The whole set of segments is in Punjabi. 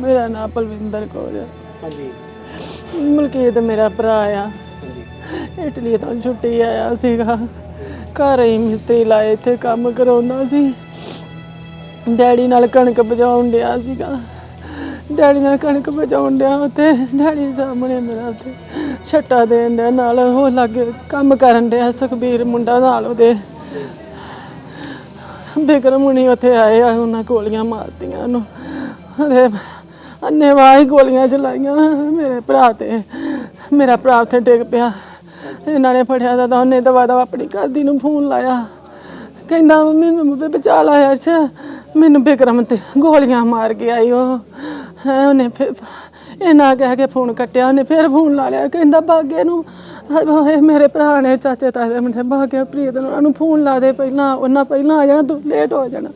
ਮੇਰਾ ਨਾਮ ਪਲਵਿੰਦਰ ਕੌਰ ਆ। ਹਾਂਜੀ। ਮਲਕੀਤ ਮੇਰਾ ਭਰਾ ਆ। ਹਾਂਜੀ। ਇਟਲੀ ਤੋਂ ਛੁੱਟੀ ਆਇਆ ਸੀਗਾ। ਘਰ ਹੀ ਮਿਸਤਰੀ ਲਾਏ ਇੱਥੇ ਕੰਮ ਕਰਾਉਂਦਾ ਸੀ। ਡੈਡੀ ਨਾਲ ਕਣਕ ਬਜਾਉਣ ਡਿਆ ਸੀਗਾ। ਡੈਡੀ ਨਾਲ ਕਣਕ ਬਜਾਉਣ ਡਿਆ ਉੱਥੇ। ਡੈਡੀ ਸਾਹਮਣੇ ਮੇਰਾ ਉੱਥੇ ਛੱਟਾ ਦੇਣ ਡਿਆ। ਨਾਲ ਉਹ ਲਾਗੇ ਕੰਮ ਕਰਨ ਡਿਆ ਸੁਖਬੀਰ ਮੁੰਡਾ ਨਾਲ ਉਹਦੇ। ਬਿਕਰਮ ਹੁਣੀ ਉੱਥੇ ਆਏ ਆ ਉਹਨਾਂ ਗੋਲੀਆਂ ਮਾਰਤੀਆਂ ਉਹਨੂੰ। ਅਰੇ ਅੰਨੇਵਾਹ ਹੀ ਗੋਲੀਆਂ ਚਲਾਈਆਂ ਮੇਰੇ ਭਰਾ ਤੇ। ਮੇਰਾ ਭਰਾ ਉੱਥੇ ਡਿੱਗ ਪਿਆ। ਇਹਨਾਂ ਨੇ ਫੜਿਆ ਤਾਂ ਉਹਨੇ ਦਵਾ ਦਵਾ ਆਪਣੀ ਘਰਦੀ ਨੂੰ ਫੋਨ ਲਾਇਆ। ਕਹਿੰਦਾ ਮੈਨੂੰ ਵੀ ਬਚਾ ਲਾਇਆ ਅੱਛਾ ਮੈਨੂੰ ਬਿਕਰਮ ਤੇ ਗੋਲੀਆਂ ਮਾਰ ਕੇ ਆਈ ਉਹ। ਹੈਂ, ਉਹਨੇ ਫਿਰ ਇਹਨਾਂ ਕਹਿ ਕੇ ਫੋਨ ਕੱਟਿਆ। ਉਹਨੇ ਫਿਰ ਫੋਨ ਲਾ ਲਿਆ। ਕਹਿੰਦਾ, ਬਾਗੇ ਨੂੰ, ਹਾਏ, ਮੇਰੇ ਭਰਾ ਨੇ ਚਾਚੇ ਤਾਏ ਦੇ ਮੁੰਡੇ, ਬਾਗੇ ਪ੍ਰੀਤ ਨੂੰ, ਉਹਨੂੰ ਫੋਨ ਲਾ ਦੇ ਪਹਿਲਾਂ। ਉਹਨਾਂ ਪਹਿਲਾਂ ਆ ਜਾਣਾ, ਤੂੰ ਲੇਟ ਹੋ ਜਾਣਾ।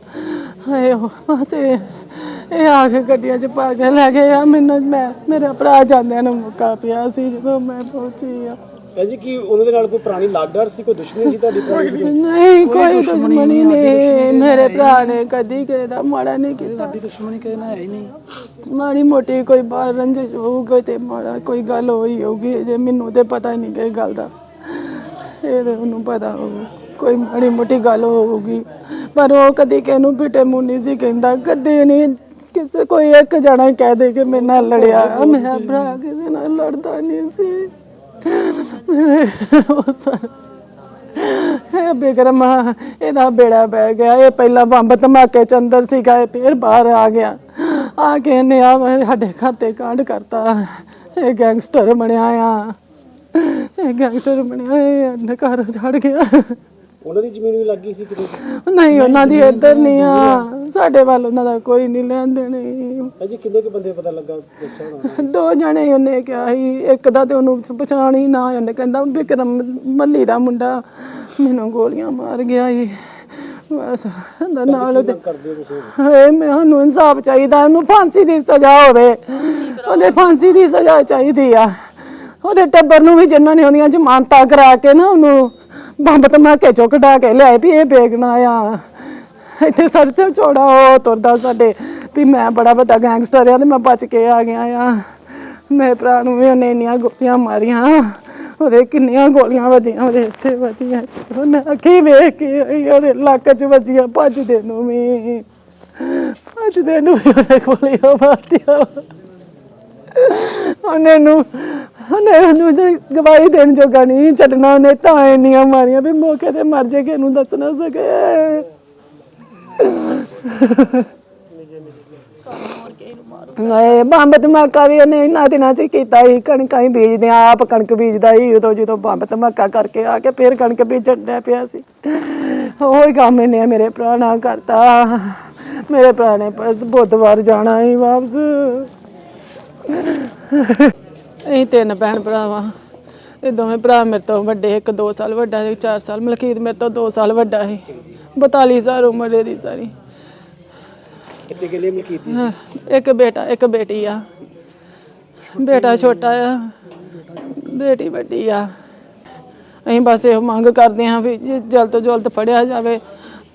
ਹਾਏ, ਉਹ ਬਸ ਇਹ ਇਹ ਆ ਕੇ ਗੱਡੀਆਂ 'ਚ ਪਾ ਕੇ ਲੈ ਗਏ ਆ। ਮੈਨੂੰ ਮੈਂ ਮੇਰਾ ਭਰਾ ਜਾਂਦਿਆਂ ਨੂੰ ਮੁੱਕਾ ਪਿਆ ਸੀ ਜਦੋਂ ਮੈਂ ਪਹੁੰਚੀ ਆ। ਜੀ ਕੀ ਉਹਨਾਂ ਦੇ ਨਾਲ ਕੋਈ ਪੁਰਾਣੀ ਲਾਗਡਰ ਸੀ ਕੋਈ ਦੁਸ਼ਮਣੀ ਸੀ ਤੁਹਾਡੀ ਪੁਰਾਣੀ ਦੀ? ਨਹੀਂ ਕੋਈ ਦੁਸ਼ਮਣੀ ਨਹੀਂ ਮੇਰੇ ਭਰਾ ਨੇ ਕਦੀ ਕਿਸੇ ਦਾ ਮਾੜਾ ਨਹੀਂ ਕੀਤਾ। ਦੁਸ਼ਮਣੀ ਕਿਸੇ ਨਾਲ ਹੈ ਹੀ ਨਹੀਂ। ਮਾੜੀ ਮੋਟੀ ਕੋਈ ਬਾਹਰ ਰੰਜਿਸ਼ ਹੋਊਗੀ ਤੇ ਮਾੜਾ ਕੋਈ ਗੱਲ ਹੋਈ ਹੋਊਗੀ ਜੇ ਮੈਨੂੰ ਤੇ ਪਤਾ ਹੀ ਨਹੀਂ ਕਿ ਗੱਲ ਦਾ। ਇਹ ਤੇ ਉਹਨੂੰ ਪਤਾ ਹੋਊ ਕੋਈ ਮਾੜੀ ਮੋਟੀ ਗੱਲ ਹੋਊਗੀ। ਪਰ ਉਹ ਕਦੀ ਕਿਸੇ ਨੂੰ ਬਿਟੇ ਮੂੰਹ ਨਹੀਂ ਸੀ ਕਹਿੰਦਾ ਕਦੇ ਨਹੀਂ ਕਿਸੇ ਕੋਈ ਇੱਕ ਜਣਾ ਹੀ ਕਹਿ ਦੇ ਕਿ ਮੇਰੇ ਨਾਲ ਲੜਿਆ। ਮੇਰਾ ਭਰਾ ਕਿਸੇ ਨਾਲ ਲੜਦਾ ਨਹੀਂ ਸੀ। ਉਹ ਇਹ ਬਿਕਰਮ ਇਹਦਾ ਬੇੜਾ ਬਹਿ ਗਿਆ। ਇਹ ਪਹਿਲਾਂ ਬੰਬ ਧਮਾਕੇ ਚ ਅੰਦਰ ਸੀਗਾ ਇਹ ਫਿਰ ਬਾਹਰ ਆ ਗਿਆ। ਆ ਕੇ ਇਹਨੇ ਆ ਸਾਡੇ ਘਰ ਤੇ ਕਾਂਡ ਕਰਤਾ। ਇਹ ਗੈਂਗਸਟਰ ਬਣਿਆ ਆ। ਇਹ ਗੈਂਗਸਟਰ ਬਣਿਆ ਇਹ ਘਰ ਛੱਡ ਗਿਆ। ਉਹਨਾਂ ਦੀ ਜ਼ਮੀਨ ਵੀ ਲੱਗੀ ਸੀ ਕਿਤੇ? ਨਹੀਂ ਉਹਨਾਂ ਦੀ ਇੱਧਰ ਨਹੀਂ ਆ। ਸਾਡੇ ਵੱਲ ਉਹਨਾਂ ਦਾ ਕੋਈ ਨਹੀਂ ਲੈਣ ਦੇਣੀ। ਭੈਣ ਜੀ ਕਿੰਨੇ ਕੁ ਬੰਦੇ ਪਤਾ ਲੱਗਾ ਦੱਸੋ ਨਾ ਦੋ ਜਣੇ ਉਹਨੇ ਕਿਹਾ ਸੀ ਇੱਕ ਦਾ ਤੇ ਉਹਨੂੰ ਪਛਾਣ ਹੀ ਨਾ ਉਹਨੇ ਕਹਿੰਦਾ ਵਿਕਰਮ ਮੱਲੀ ਦਾ ਮੁੰਡਾ ਮੈਨੂੰ ਗੋਲੀਆਂ ਮਾਰ ਗਿਆ ਸੀ ਬਸ ਦਾ ਨਾਲ ਉਹਦੇ ਹਏ ਮੈਨੂੰ ਇਨਸਾਫ ਚਾਹੀਦਾ ਉਹਨੂੰ ਫਾਂਸੀ ਦੀ ਸਜ਼ਾ ਹੋਵੇ। ਉਹਦੇ ਫਾਂਸੀ ਦੀ ਸਜ਼ਾ ਚਾਹੀਦੀ ਆ। ਉਹਦੇ ਟੱਬਰ ਨੂੰ ਵੀ ਜਿਨ੍ਹਾਂ ਨੇ ਉਹਦੀਆਂ ਜ਼ਮਾਨਤਾਂ ਕਰਾ ਕੇ ਨਾ ਉਹਨੂੰ ਬੰਬ ਧਮਾਕੇ ਚੋਂ ਕਢਾ ਕੇ ਲਿਆਏ ਵੀ ਇਹ ਬੇਗਨਾ ਆ। ਇੱਥੇ ਸਰਚ ਚੋੜਾ ਉਹ ਤੁਰਦਾ ਸਾਡੇ। ਵੀ ਮੈਂ ਬੜਾ ਵੱਡਾ ਗੈਂਗਸਟਰ ਆ ਤੇ ਮੈਂ ਬਚ ਕੇ ਆ ਗਿਆ ਆ। ਮੇਰੇ ਭਰਾ ਨੂੰ ਵੀ ਉਹਨੇ ਇੰਨੀਆਂ ਗੋਲੀਆਂ ਮਾਰੀਆਂ। ਉਹਦੇ ਕਿੰਨੀਆਂ ਗੋਲੀਆਂ ਵੱਜੀਆਂ ਉਹਦੇ ਇੱਥੇ ਵੱਜੀਆਂ ਉਹਨੇ ਅੱਖੀ ਵੇਖ ਕੇ ਆਈ, ਉਹਦੇ ਲੱਕ 'ਚ ਵੱਜੀਆਂ ਭੱਜਦੇ ਨੂੰ ਵੀ। ਭੱਜਦੇ ਨੂੰ ਵੀ ਉਹਦੇ ਗੋਲੀਆਂ ਮਾਰਤੀਆਂ ਉਹਨੇ ਨੂੰ ਉਹਨੇ ਨੂੰ ਜੋ ਗਵਾਹੀ ਦੇਣ ਜੋਗਾ ਨਹੀਂ ਛੱਡਣਾ ਉਹਨੇ ਤਾਂ ਇੰਨੀਆਂ ਮਾਰੀਆਂ ਵੀ ਮੌਕੇ ਤੇ ਮਰ ਜੇ ਕਿ ਇਹਨੂੰ ਦੱਸ ਨਾ ਸਕੇ। ਨਹੀਂ ਬੰਬ ਧਮਾਕਾ ਵੀ ਉਹਨੇ ਇਹਨਾਂ ਦਿਨਾਂ ਚ ਹੀ ਕੀਤਾ ਸੀ ਕਣਕਾਂ ਹੀ ਬੀਜਦੇ ਆ, ਆਪ ਕਣਕ ਬੀਜਦਾ ਹੀ ਉਦੋਂ ਜਦੋਂ ਬੰਬ ਧਮਾਕਾ ਕਰਕੇ ਆ ਕੇ ਫਿਰ ਕਣਕ ਬੀਜਣ ਡਿਆ ਪਿਆ ਸੀ। ਉਹੀ ਕੰਮ ਇਹਨੇ ਮੇਰੇ ਭਰਾ ਨਾਲ ਕਰਤਾ। ਮੇਰੇ ਭਰਾ ਨੇ ਬਸ ਬੁੱਧਵਾਰ ਜਾਣਾ ਹੀ ਵਾਪਸ। ਅਸੀਂ ਤਿੰਨ ਭੈਣ ਭਰਾ ਵਾਂ ਇਹ ਦੋਵੇਂ ਭਰਾ ਮੇਰੇ ਤੋਂ ਵੱਡੇ ਇੱਕ 2 ਸਾਲ ਵੱਡਾ ਤੇ 4 ਸਾਲ। ਮਲਕੀਤ ਮੇਰੇ ਤੋਂ 2 ਸਾਲ ਵੱਡਾ ਸੀ। 42 ਸਾਲ ਉਮਰ ਇਹਦੀ ਸਾਰੀ। ਬੱਚੇ ਕੇ ਲਈ ਮਲਕੀਤ ਦੀ? ਹਾਂ, ਇੱਕ ਬੇਟਾ ਇੱਕ ਬੇਟੀ ਆ। ਬੇਟਾ ਛੋਟਾ ਆ। ਬੇਟੀ ਵੱਡੀ ਆ। ਅਸੀਂ ਬਸ ਇਹ ਮੰਗ ਕਰਦੇ ਹਾਂ ਵੀ ਜੇ ਜਲਦ ਤੋਂ ਜਲਦ ਫੜਿਆ ਜਾਵੇ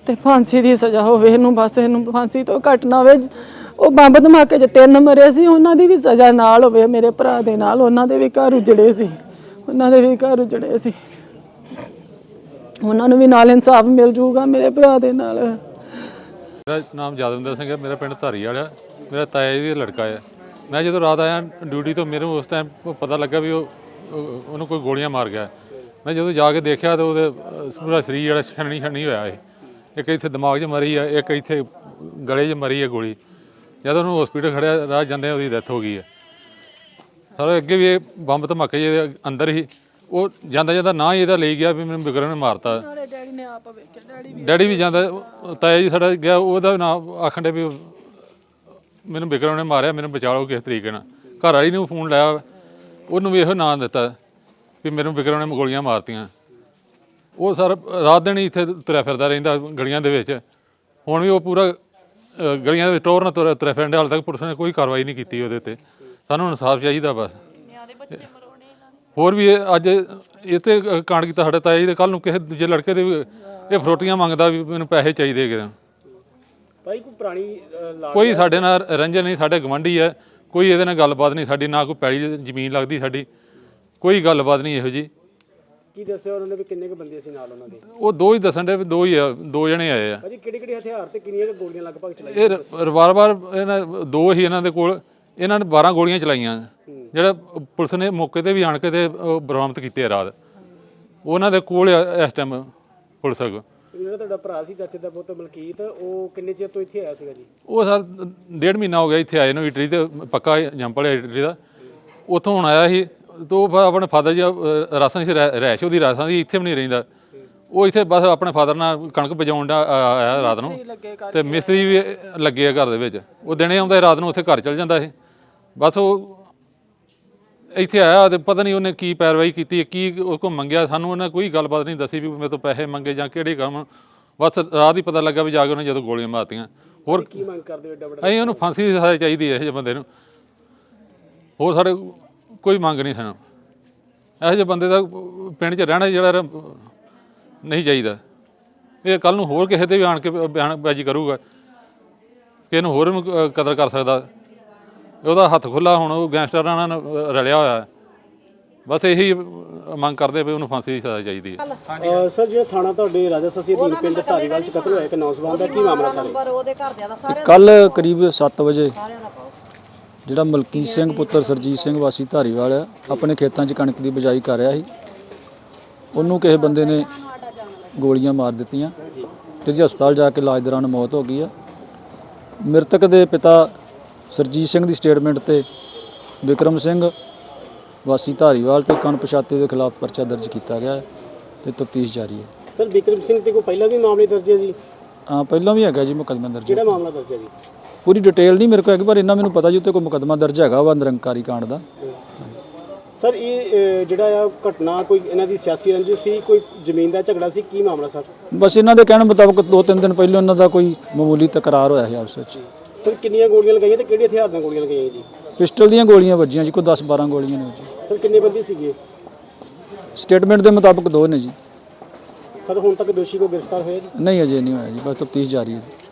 ਤੇ ਫਾਂਸੀ ਦੀ ਸਜ਼ਾ ਹੋਵੇ। ਇਹਨੂੰ ਬਸ ਇਹਨੂੰ ਫਾਂਸੀ ਤੋਂ ਘੱਟ ਨਾ ਹੋਵੇ। ਉਹ ਬੰਬ ਧਮਾਕੇ 'ਚ ਤਿੰਨ ਮਰੇ ਸੀ, ਉਹਨਾਂ ਦੀ ਵੀ ਸਜ਼ਾ ਨਾਲ ਹੋਵੇ, ਮੇਰੇ ਭਰਾ ਦੇ ਨਾਲ, ਉਹਨਾਂ ਦੇ ਵੀ ਘਰ ਉਜੜੇ ਸੀ, ਉਹਨਾਂ ਦੇ ਵੀ ਘਰ ਉਜੜੇ ਸੀ। ਉਹਨਾਂ ਨੂੰ ਵੀ ਨਾਲ ਇਨਸਾਫ ਮਿਲ ਜੂਗਾ, ਮੇਰੇ ਭਰਾ ਦੇ ਨਾਲ। ਮੇਰਾ ਨਾਮ ਯਾਦਵਿੰਦਰ ਸਿੰਘ ਹੈ, ਮੇਰਾ ਪਿੰਡ ਧਾਰੀ ਵਾਲਾ ਮੇਰਾ ਤਾਇਆ ਜੀ ਦਾ ਲੜਕਾ ਹੈ। ਮੈਂ ਜਦੋਂ ਰਾਤ ਆਇਆ, ਡਿਊਟੀ ਤੋਂ ਮੈਨੂੰ ਉਸ ਟਾਈਮ ਪਤਾ ਲੱਗਾ ਵੀ ਉਹ ਉਹਨੂੰ ਕੋਈ ਗੋਲੀਆਂ ਮਾਰ ਗਿਆ। ਮੈਂ ਜਦੋਂ ਜਾ ਕੇ ਦੇਖਿਆ ਤਾਂ ਉਹਦੇ, ਪੂਰਾ ਸਰੀਰ ਜਿਹੜਾ ਛਣਨੀ ਛਣਨੀ ਹੋਇਆ ਹੈ ਇੱਕ ਇੱਥੇ ਦਿਮਾਗ 'ਚ ਮਰੀ ਹੈ ਇੱਕ ਇੱਥੇ ਗਲੇ 'ਚ ਮਰੀ ਹੈ ਗੋਲੀ। ਜਦੋਂ ਉਹਨੂੰ ਹਸਪੀਟਲ ਖੜਿਆ ਰਾਹ ਜਾਂਦੇ ਉਹਦੀ ਡੈਥ ਹੋ ਗਈ ਹੈ। ਸਰ ਅੱਗੇ ਵੀ ਇਹ ਬੰਬ ਧਮਾਕੇ ਜਿਹੇ ਅੰਦਰ ਹੀ ਉਹ ਜਾਂਦਾ ਜਾਂਦਾ ਨਾ ਹੀ ਇਹਦਾ ਲਈ ਗਿਆ ਵੀ ਮੈਨੂੰ ਬਿਕਰਮ ਨੇ ਮਾਰਤਾ। ਨਾਲੇ ਡੈਡੀ ਨੇ ਆਪ ਵੇਖਿਆ ਡੈਡੀ ਡੈਡੀ ਵੀ ਜਾਂਦਾ ਤਾਇਆ ਜੀ ਸਾਡਾ ਗਿਆ ਉਹਦਾ ਨਾਮ ਆਖਣ ਦੇ ਵੀ ਮੈਨੂੰ ਵਿਕਰਮ ਨੇ ਮਾਰਿਆ ਮੈਨੂੰ ਬਚਾ ਲਓ ਕਿਸ ਤਰੀਕੇ ਨਾਲ। ਘਰ ਵਾਲੀ ਨੂੰ ਫੋਨ ਲਾਇਆ ਉਹਨੂੰ ਵੀ ਇਹੋ ਨਾਂ ਦਿੱਤਾ ਵੀ ਮੈਨੂੰ ਵਿਕਰਮ ਨੇ ਗੋਲੀਆਂ ਮਾਰਤੀਆਂ। ਉਹ ਸਰ ਰਾਤ ਦਿਨ ਹੀ ਇੱਥੇ ਤੁਰਿਆ ਫਿਰਦਾ ਰਹਿੰਦਾ ਗਲੀਆਂ ਦੇ ਵਿੱਚ। ਹੁਣ ਵੀ ਉਹ ਪੂਰਾ ਅ, ਗਲੀਆਂ ਦੇ ਵਿੱਚ ਟੋਰ ਨਾਲ ਤੁਰਿਆ ਤੁਰਿਆ ਫਿਰਦਾ ਹਾਲ ਤੱਕ ਪੁਲਿਸ ਨੇ ਕੋਈ ਕਾਰਵਾਈ ਨਹੀਂ ਕੀਤੀ ਉਹਦੇ ਤੇ। ਸਾਨੂੰ ਇਨਸਾਫ ਚਾਹੀਦਾ ਬਸ। ਹੋਰ ਵੀ ਇਹ ਅੱਜ ਇੱਥੇ ਕਾਂਡ ਕੀਤਾ ਸਾਡੇ ਤਾਇਆ ਜੀ ਦੇ ਕੱਲ ਨੂੰ ਕਿਸੇ ਦੂਜੇ ਲੜਕੇ ਦੇ ਵੀ ਇਹ ਫਰੋਟੀਆਂ ਮੰਗਦਾ ਵੀ ਮੈਨੂੰ ਪੈਸੇ ਚਾਹੀਦੇ ਹੈਗੇ। ਭਾਈ ਕੋਈ ਪੁਰਾਣੀ ਅ, ਲਾਗ ਕੋਈ ਸਾਡੇ ਨਾਲ ਰੰਜਨ ਨਹੀਂ ਸਾਡੇ ਗਵੰਡੀ ਹੈ। ਕੋਈ ਇਹਦੇ ਨਾਲ ਗੱਲਬਾਤ ਨਹੀਂ ਸਾਡੀ ਨਾ ਕੋਈ ਪੈਲੀ ਜ਼ਮੀਨ ਲੱਗਦੀ ਸਾਡੀ। ਕੋਈ ਗੱਲਬਾਤ ਨਹੀਂ ਇਹੋ ਜੀ ਕੀ ਦੱਸਿਆ ਉਹਨਾਂ ਨੇ ਵੀ ਕਿੰਨੇ ਕੁ ਬੰਦੇ ਸੀ ਨਾਲ ਉਹਨਾਂ ਦੇ? ਉਹ ਦੋ ਹੀ ਦੱਸਣ ਦੇ ਦੋ ਹੀ ਆ ਦੋ ਜਣੇ ਆਏ ਆ। ਭਾਜੀ ਕਿਹੜੇ ਕਿਹੜੇ ਹਥਿਆਰ ਤੇ ਕਿੰਨੀਆਂ ਕੁ ਗੋਲੀਆਂ ਲਗਭਗ ਚਲਾਈਆਂ ਇਹ ਰਿਵਾਲਵਰ ਇਹਨਾਂ ਦੋ ਹੀ ਇਹਨਾਂ ਦੇ ਕੋਲ ਇਹਨਾਂ ਨੇ 12 ਗੋਲੀਆਂ ਚਲਾਈਆਂ। ਜਿਹੜਾ ਪੁਲਿਸ ਨੇ ਮੌਕੇ ਤੇ ਵੀ ਆਣ ਕੇ ਤੇ ਉਹ ਬਰਾਮਦ ਕੀਤੇ ਆ ਰਾਤ। ਉਹਨਾਂ ਦੇ ਕੋਲ ਆ ਇਸ ਟਾਈਮ ਪੁਲਿਸ ਕੋਲ ਜਿਹੜਾ ਤੁਹਾਡਾ ਭਰਾ ਸੀ ਚਾਚੇ ਦਾ ਪੁੱਤ ਮਲਕੀਤ ਉਹ ਕਿੰਨੇ ਚਿਰ ਤੋਂ ਇੱਥੇ ਆਇਆ ਸੀਗਾ ਜੀ? ਉਹ ਸਰ ਡੇਢ ਮਹੀਨਾ ਹੋ ਗਿਆ ਇੱਥੇ ਆਏ ਨੂੰ ਇਟਲੀ ਤੇ ਪੱਕਾ ਜੰਪਲ ਹੈ ਇਟਲੀ ਦਾ। ਉੱਥੋਂ ਹੁਣ ਆਇਆ ਸੀ ਤੇ ਆਪਣੇ ਫਾਦਰ ਜੀ ਰਾਸਾਂ ਸੀ ਰਹਿ- ਰਹਿਸ਼ ਉਹਦੀ ਰਾਸਾਂ ਦੀ ਇੱਥੇ ਵੀ ਨਹੀਂ ਰਹਿੰਦਾ। ਉਹ ਇੱਥੇ ਬਸ ਆਪਣੇ ਫਾਦਰ ਨਾਲ ਕਣਕ ਬਜਾਉਣ ਦਾ ਆਇਆ ਰਾਤ ਨੂੰ। ਤੇ ਮਿਸਤਰੀ ਵੀ ਲੱਗੇ ਆ ਘਰ ਦੇ ਵਿੱਚ। ਉਹ ਦਿਨੇ ਆਉਂਦਾ ਰਾਤ ਨੂੰ ਉੱਥੇ ਘਰ ਚਲ ਜਾਂਦਾ ਸੀ। ਬਸ ਉਹ ਇੱਥੇ ਆਇਆ ਤੇ ਪਤਾ ਨਹੀਂ ਉਹਨੇ ਕੀ ਪੈਰਵਾਈ ਕੀਤੀ ਕੀ ਉਹ ਕੋ ਮੰਗਿਆ। ਸਾਨੂੰ ਉਹਨੇ ਕੋਈ ਗੱਲਬਾਤ ਨਹੀਂ ਦੱਸੀ ਵੀ ਮੇਰੇ ਤੋਂ ਪੈਸੇ ਮੰਗੇ ਜਾਂ ਕਿਹੜੇ ਕੰਮ। ਬਸ ਰਾਤ ਹੀ ਪਤਾ ਲੱਗਾ ਵੀ ਜਾ ਕੇ ਉਹਨੇ ਜਦੋਂ ਗੋਲੀਆਂ ਮਾਰਤੀਆਂ। ਹੋਰ ਕੀ ਮੰਗ ਕਰਦੇ ਹੋ ਏਡਾ ਵੱਡਾ? ਅਸੀਂ ਉਹਨੂੰ ਫਾਂਸੀ ਦੀ ਸਜ਼ਾ ਚਾਹੀਦੀ ਹੈ ਇਹ ਜਿਹੇ ਬੰਦੇ ਨੂੰ। ਹੋਰ ਸਾਡੇ ਕੋਈ ਮੰਗ ਨਹੀਂ ਸਾਨੂੰ। ਇਹੋ ਜਿਹੇ ਬੰਦੇ ਦਾ ਪਿੰਡ 'ਚ ਰਹਿਣਾ ਜਿਹੜਾ ਨਹੀਂ ਚਾਹੀਦਾ। ਇਹ ਕੱਲ ਨੂੰ ਹੋਰ ਕਿਸੇ ਤੇ ਵੀ ਆਣ ਕੇ ਬਿਆਨਬਾਜ਼ੀ ਕਰੂਗਾ। ਕਿ ਇਹਨੂੰ ਹੋਰ ਕਦਰ ਕਰ ਸਕਦਾ। ਉਹਦਾ ਹੱਥ ਖੁੱਲਾ ਹੁਣ ਉਹ ਗੈਂਗਸਟਰਾਂ ਨਾਲ ਰਲਿਆ ਹੋਇਆ। ਹੈ। ਬਸ ਇਹੀ ਮੰਗ ਕਰਦੇ ਵੀ ਉਹਨੂੰ ਫਾਂਸੀ ਦੀ ਸਜ਼ਾ ਚਾਹੀਦੀ ਹੈ। ਸਰ ਜਿਹੜਾ ਥਾਣਾ ਤੁਹਾਡੇ ਰਾਜਾ ਸਸੀ ਅਧੀਨ ਪਿੰਡ ਧਾਰੀਵਾਲ ਚ ਕਤਲ ਹੋਇਆ ਇੱਕ ਨੌਜਵਾਨ ਦਾ ਕੀ ਮਾਮਲਾ ਸਰ? ਨੰਬਰ ਉਹਦੇ ਘਰਦਿਆਂ ਦਾ ਸਾਰੇ ਕੱਲ ਕਰੀਬ 7 ਵਜੇ। ਦਾ ਜਿਹੜਾ ਮਲਕੀਤ ਸਿੰਘ ਪੁੱਤਰ ਸਰਜੀਤ ਸਿੰਘ ਵਾਸੀ ਧਾਰੀਵਾਲ ਆ ਆਪਣੇ ਖੇਤਾਂ 'ਚ ਕਣਕ ਦੀ ਬਿਜਾਈ ਕਰ ਰਿਹਾ ਸੀ। ਉਹਨੂੰ ਕਿਸੇ ਬੰਦੇ ਨੇ ਗੋਲੀਆਂ ਮਾਰ ਦਿੱਤੀਆਂ ਤੇ ਜੀ ਹਸਪਤਾਲ ਜਾ ਕੇ ਇਲਾਜ ਦੌਰਾਨ ਮੌਤ ਹੋ ਗਈ ਆ। ਮ੍ਰਿਤਕ ਦੇ ਪਿਤਾ ਸਰਜੀਤ ਸਿੰਘ ਦੀ ਸਟੇਟਮੈਂਟ ਤੇ ਵਿਕਰਮ ਸਿੰਘ ਵਾਸੀ ਧਾਰੀਵਾਲ ਤੇ ਕਣਪਛਾਤੇ ਦੇ ਖਿਲਾਫ ਪਰਚਾ ਦਰਜ ਕੀਤਾ ਗਿਆ ਹੈ ਤੇ ਤਫਤੀਸ਼ ਜਾਰੀ ਹੈ। ਸਰ ਵਿਕਰਮ ਸਿੰਘ ਤੇ ਕੋਈ ਪਹਿਲਾਂ ਵੀ ਮਾਮਲੇ ਦਰਜ ਹੈ ਜੀ? ਹਾਂ ਪਹਿਲਾਂ ਵੀ ਹੈਗਾ ਜੀ ਮੁਕੱਦਮਾ ਦਰਜ। ਕਿਹੜਾ ਮਾਮਲਾ ਦਰਜ ਹੈ ਜੀ? ਪੂਰੀ ਡਿਟੇਲ ਨਹੀਂ ਮੇਰੇ ਕੋਲ ਹੈਗੀ ਪਰ ਇੰਨਾ ਮੈਨੂੰ ਪਤਾ ਜੀ ਉੱਤੇ ਕੋਈ ਮੁਕੱਦਮਾ ਦਰਜ ਹੈਗਾ ਵਾ ਨਿਰੰਕਾਰੀ ਕਾਂਡ ਦਾ। ਸਰ ਇਹ ਅ, ਜਿਹੜਾ ਆ ਘਟਨਾ ਕੋਈ ਇਹਨਾਂ ਦੀ ਸਿਆਸੀ ਰੰਜਿਸ਼ ਸੀ ਕੋਈ ਜ਼ਮੀਨ ਦਾ ਝਗੜਾ ਸੀ ਕੀ ਮਾਮਲਾ ਸਰ? ਬਸ ਇਹਨਾਂ ਦੇ ਕਹਿਣ ਮੁਤਾਬਕ ਦੋ ਤਿੰਨ ਦਿਨ ਪਹਿਲਾਂ ਇਹਨਾਂ ਦਾ ਕੋਈ ਮਾਮੂਲੀ ਤਕਰਾਰ ਹੋਇਆ ਸੀ ਆਪਸ ਵਿੱਚ। ਸਰ ਕਿੰਨੀਆਂ ਗੋਲੀਆਂ ਲਗਾਈਆਂ ਤੇ ਕਿਹੜੇ ਹਥਿਆਰ ਨਾਲ ਗੋਲੀਆਂ ਲਗਾਈਆਂ ਜੀ? ਪਿਸਟਲ ਦੀਆਂ ਗੋਲੀਆਂ ਵੱਜੀਆਂ ਜੀ ਕੋਈ 10 12 ਗੋਲੀਆਂ ਨੇ ਜੀ ਸਰ ਕਿੰਨੇ ਬੰਦੇ ਸੀਗੇ? ਸਟੇਟਮੈਂਟ ਦੇ ਮੁਤਾਬਕ ਦੋ ਨੇ ਜੀ। ਸਰ ਹੁਣ ਤੱਕ ਦੋਸ਼ੀ ਕੋ ਗ੍ਰਿਫਤਾਰ ਹੋਇਆ ਜੀ? ਨਹੀਂ ਅਜੇ ਨਹੀਂ ਹੋਇਆ ਜੀ ਬਸ ਤਫਤੀਸ਼ ਜਾਰੀ ਹੈ ਜੀ।